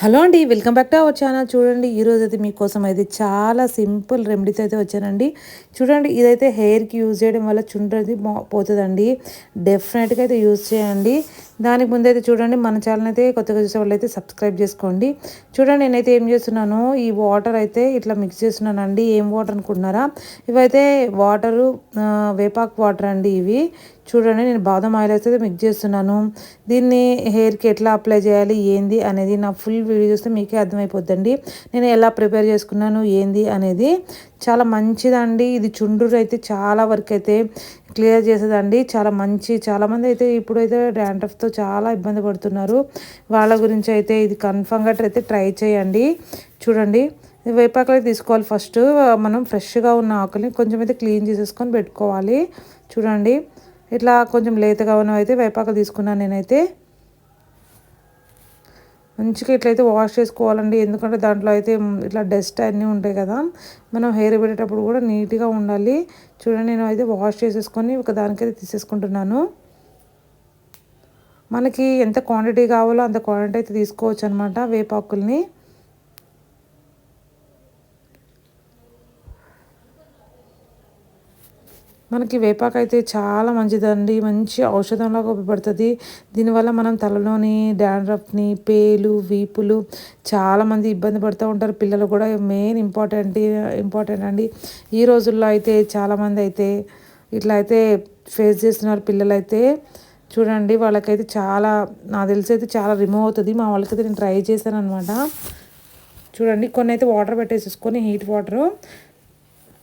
Hello అండి welcome back to our channel. చూడండి ఈరోజు అయితే మీకోసం అయితే చాలా సింపుల్ రెమెడీస్ అయితే వచ్చానండి. చూడండి ఇదైతే హెయిర్కి యూజ్ చేయడం వల్ల చుండ్రది పోతుందండి. డెఫినెట్గా అయితే యూజ్ చేయండి. దానికి ముందైతే చూడండి మన ఛానల్ అయితే కొత్తగా చూసే వాళ్ళు అయితే సబ్స్క్రైబ్ చేసుకోండి. చూడండి నేనైతే ఏం చేస్తున్నాను ఈ వాటర్ అయితే ఇట్లా మిక్స్ చేస్తున్నానండి. ఏం వాటర్ అనుకుంటున్నారా? ఇవైతే వాటరు వేపాక్ వాటర్ అండి ఇవి. చూడండి నేను బాదం ఆయిల్ అయితే మిక్స్ చేస్తున్నాను. దీన్ని హెయిర్కి ఎట్లా అప్లై చేయాలి ఏంది అనేది నా ఫుల్ వీడియో చూస్తే మీకే అర్థమైపోద్దండి. నేను ఎలా ప్రిపేర్ చేసుకున్నాను ఏంది అనేది చాలా మంచిదండి. ఇది చుండ్రు అయితే చాలా వరకు అయితే క్లియర్ చేసేదండి. చాలా మంచి చాలామంది అయితే ఇప్పుడైతే డాండ్రఫ్తో చాలా ఇబ్బంది పడుతున్నారు. వాళ్ళ గురించి అయితే ఇది కన్ఫామ్గా అయితే ట్రై చేయండి. చూడండి వేపాకులు తీసుకోవాలి ఫస్ట్. మనం ఫ్రెష్గా ఉన్న ఆకుల్ని కొంచెం అయితే క్లీన్ చేసేసుకొని పెట్టుకోవాలి. చూడండి ఇట్లా కొంచెం లేతగా ఉన్నవైతే అయితే వేపాకులు తీసుకున్నాను నేనైతే. మంచిగా ఇట్లయితే వాష్ చేసుకోవాలండి. ఎందుకంటే దాంట్లో అయితే ఇట్లా డస్ట్ అన్నీ ఉంటాయి కదా. మనం హెయిర్ పెట్టేటప్పుడు కూడా నీట్గా ఉండాలి. చూడండి నేను అయితే వాష్ చేసేసుకొని ఒక దానికైతే తీసేసుకుంటున్నాను. మనకి ఎంత క్వాంటిటీ కావాలో అంత క్వాంటిటీ అయితే తీసుకోవచ్చు అనమాట వేపాకుల్ని. మనకి వేపాకు అయితే చాలా మంచిదండి. మంచి ఔషధంలాగా ఉపయోగపడుతుంది. దీనివల్ల మనం తలలోని డాండ్రఫ్ని పేలు వీపులు చాలామంది ఇబ్బంది పడుతూ ఉంటారు. పిల్లలు కూడా మెయిన్ ఇంపార్టెంట్ ఇంపార్టెంట్ అండి. ఈ రోజుల్లో అయితే చాలామంది అయితే ఇట్లా అయితే ఫేస్ చేస్తున్నారు పిల్లలు అయితే చూడండి వాళ్ళకైతే చాలా నాకు తెలిసి అయితే చాలా రిమూవ్ అవుతుంది. మా వాళ్ళకైతే నేను ట్రై చేశాను అనమాట చూడండి కొన్ని అయితే వాటర్ పెట్టేసేసుకొని హీట్ వాటరు.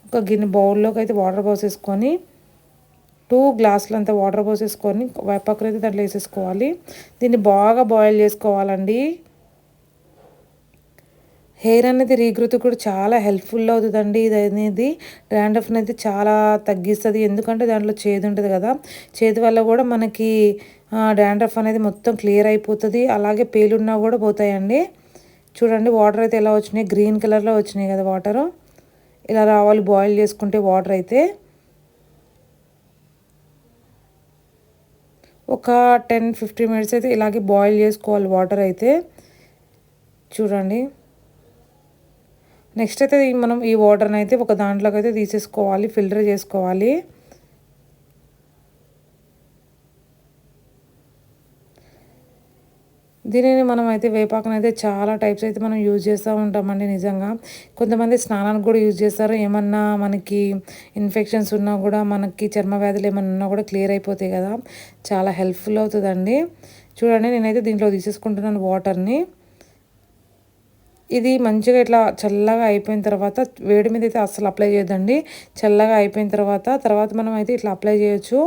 ఒక గిన్నె బౌల్లోకి అయితే వాటర్ పోసేసుకొని టూ గ్లాసులు అంతా వాటర్ పోసేసుకొని వేపాకులు అయితే దాంట్లో వేసేసుకోవాలి. దీన్ని బాగా బాయిల్ చేసుకోవాలండి. హెయిర్ అనేది రీగ్రోత్ కూడా చాలా హెల్ప్ఫుల్ అవుతుందండి ఇది అనేది. డాండ్రఫ్ అనేది చాలా తగ్గిస్తుంది. ఎందుకంటే దాంట్లో చేదు ఉంటుంది కదా. చేదు వల్ల కూడా మనకి డాండ్రఫ్ అనేది మొత్తం క్లియర్ అయిపోతుంది. అలాగే పేలున్నా కూడా పోతాయండి. చూడండి వాటర్ అయితే ఎలా వచ్చినాయి? గ్రీన్ కలర్లో వచ్చినాయి కదా వాటరు. ఇలా రావాలి బాయిల్ చేసుకుంటే వాటర్ అయితే ఒక టెన్ ఫిఫ్టీన్ మినిట్స్ అయితే ఇలాగే బాయిల్ చేసుకోవాలి వాటర్ అయితే. చూడండి. నెక్స్ట్ అయితే మనం ఈ వాటర్ని అయితే ఒక దాంట్లోకి అయితే తీసేసుకోవాలి ఫిల్టర్ చేసుకోవాలి. దీనిని మనం అయితే వేపాకుని అయితే చాలా టైప్స్ అయితే మనం యూజ్ చేస్తూ ఉంటామండి నిజంగా. కొంతమంది స్నానానికి కూడా యూజ్ చేస్తారు. ఏమన్నా మనకి ఇన్ఫెక్షన్స్ ఉన్నా కూడా మనకి చర్మ వ్యాధులు ఏమన్నా ఉన్నా కూడా క్లియర్ అయిపోతాయి కదా. చాలా హెల్ప్ఫుల్ అవుతుందండి. చూడండి నేనైతే దీంట్లో తీసేసుకుంటున్నాను వాటర్ని ఇది మంచిగా ఇట్లా చల్లగా అయిపోయిన తర్వాత వేడి మీద అయితే అస్సలు అప్లై చేయొద్దండి. చల్లగా అయిపోయిన తర్వాత తర్వాత మనం అయితే ఇట్లా అప్లై చేయొచ్చు.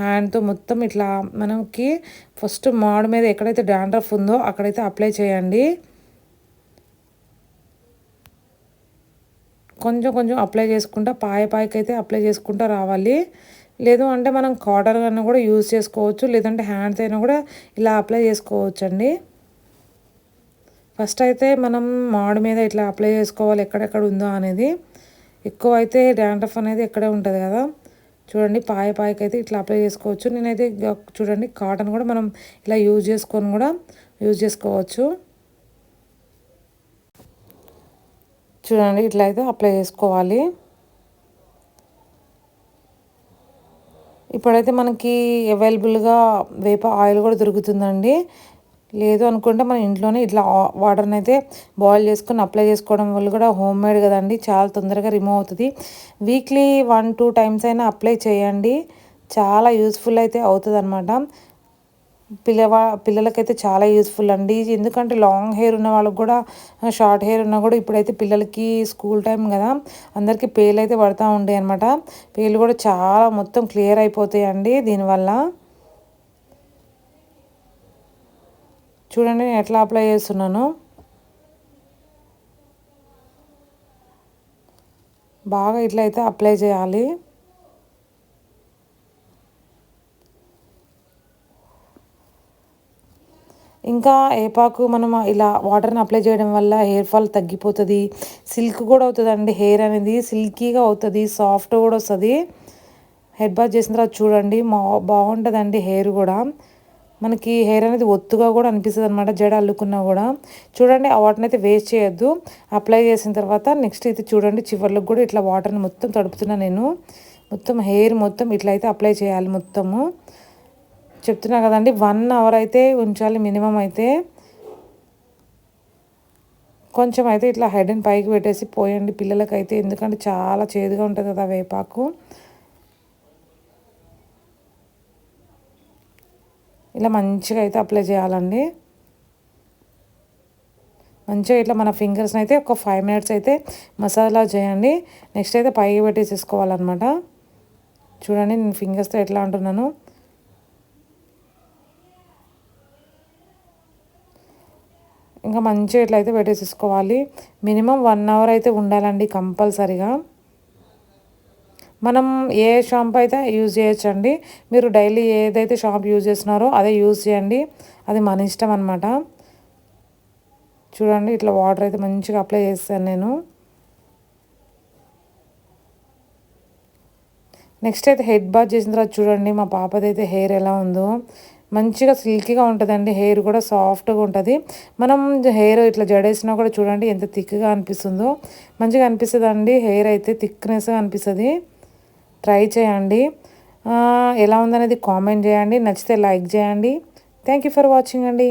హ్యాండ్తో మొత్తం ఇట్లా మనకి ఫస్ట్ మాడు మీద ఎక్కడైతే డాండ్రఫ్ ఉందో అక్కడైతే అప్లై చేయండి. కొంచెం కొంచెం అప్లై చేసుకుంటా పాయ పాయకి అయితే అప్లై చేసుకుంటా రావాలి. లేదు అంటే మనం కాటన్ కన్నా కూడా యూజ్ చేసుకోవచ్చు లేదంటే హ్యాండ్స్ అయినా కూడా ఇలా అప్లై చేసుకోవచ్చు అండి ఫస్ట్ అయితే మనం మాడు మీద ఇట్లా అప్లై చేసుకోవాలి ఎక్కడెక్కడ ఉందో అనేది. ఎక్కువ అయితే డాండ్రఫ్ అనేది ఎక్కడే ఉంటుంది కదా. చూడండి పాయ పాయకైతే ఇట్లా అప్లై చేసుకోవచ్చు. నేనైతే చూడండి కాటన్ కూడా మనం ఇలా యూజ్ చేసుకొని కూడా యూజ్ చేసుకోవచ్చు. చూడండి ఇట్లా అయితే అప్లై చేసుకోవాలి. ఇప్పుడైతే మనకి అవైలబుల్గా వేప ఆయిల్ కూడా దొరుకుతుందండి. లేదు అనుకుంటే మన ఇంట్లోనే ఇట్లా వాటర్ని అయితే బాయిల్ చేసుకొని అప్లై చేసుకోవడం వల్ల కూడా హోమ్ మేడ్ కదండి చాలా తొందరగా రిమూవ్ అవుతుంది. వీక్లీ వన్ టూ టైమ్స్ అయినా అప్లై చేయండి. చాలా యూస్ఫుల్ అయితే అవుతుంది అనమాట పిల్లవా పిల్లలకైతే చాలా యూస్ఫుల్ అండి. ఎందుకంటే లాంగ్ హెయిర్ ఉన్న వాళ్ళకి కూడా షార్ట్ హెయిర్ ఉన్నా కూడా ఇప్పుడైతే పిల్లలకి స్కూల్ టైం కదా అందరికీ పేలు అయితే పడుతూ ఉంటాయి అనమాట పేలు కూడా చాలా మొత్తం క్లియర్ అయిపోతాయి అండి దీనివల్ల. చూడండి నేను ఎట్లా అప్లై చేస్తున్నాను? బాగా ఇట్లా అయితే అప్లై చేయాలి. ఇంకా ఏపాకు మనం ఇలా వాటర్ని అప్లై చేయడం వల్ల హెయిర్ ఫాల్ తగ్గిపోతుంది. సిల్క్ కూడా అవుతుందండి హెయిర్ అనేది సిల్కీగా అవుతుంది సాఫ్ట్ కూడా వస్తుంది. హెడ్ బాత్ చేసిన తర్వాత చూడండి మా బాగుంటుందండి హెయిర్ కూడా. మనకి హెయిర్ అనేది ఒత్తుగా కూడా అనిపిస్తుంది అనమాట జడ అల్లుకున్నా కూడా. చూడండి ఆ వాటర్ని అయితే వేస్ట్ చేయొద్దు. అప్లై చేసిన తర్వాత నెక్స్ట్ అయితే చూడండి చివర్లకు కూడా ఇట్లా వాటర్ని మొత్తం తడుపుతున్నా నేను. మొత్తం హెయిర్ మొత్తం ఇట్లా అయితే అప్లై చేయాలి మొత్తము. చెప్తున్నా కదండి వన్ అవర్ అయితే ఉంచాలి మినిమం అయితే. కొంచెం అయితే ఇట్లా హెడ్ని పైకి పెట్టేసి పోయండి పిల్లలకైతే ఎందుకంటే చాలా చేదుగా ఉంటుంది కదా వేపాకు. ఇట్లా మంచిగా అయితే అప్లై చేయాలండి. మంచిగా ఇట్లా మన ఫింగర్స్ని అయితే ఒక ఫైవ్ మినిట్స్ అయితే మసాలా చేయండి. నెక్స్ట్ అయితే పైకి పెట్టేసేసుకోవాలన్నమాట. చూడండి నేను ఫింగర్స్తో ఎట్లా అంటున్నాను. ఇంకా మంచిగా ఇట్లా అయితే పెట్టేసేసుకోవాలి. మినిమం వన్ అవర్ అయితే ఉండాలండి కంపల్సరిగా. మనం ఏ షాంపూ అయితే యూజ్ చేయొచ్చండి మీరు డైలీ ఏదైతే షాంపూ యూజ్ చేస్తున్నారో అదే యూజ్ చేయండి. అది మన ఇష్టం అనమాట చూడండి ఇట్లా వాటర్ అయితే మంచిగా అప్లై చేస్తాను నేను. నెక్స్ట్ అయితే హెడ్ బాత్ చేసిన తర్వాత చూడండి మా పాపదైతే హెయిర్ ఎలా ఉందో. మంచిగా సిల్కీగా ఉంటుందండి హెయిర్ కూడా సాఫ్ట్గా ఉంటుంది. మనం హెయిర్ ఇట్లా జడేసినా కూడా చూడండి ఎంత థిక్గా అనిపిస్తుందో. మంచిగా అనిపిస్తుంది అండి హెయిర్ అయితే థిక్నెస్గా అనిపిస్తుంది. ట్రై చేయండి. ఎలా ఉందనేది కామెంట్ చేయండి. నచ్చితే లైక్ చేయండి. థ్యాంక్ యూ ఫర్ వాచింగ్ అండి.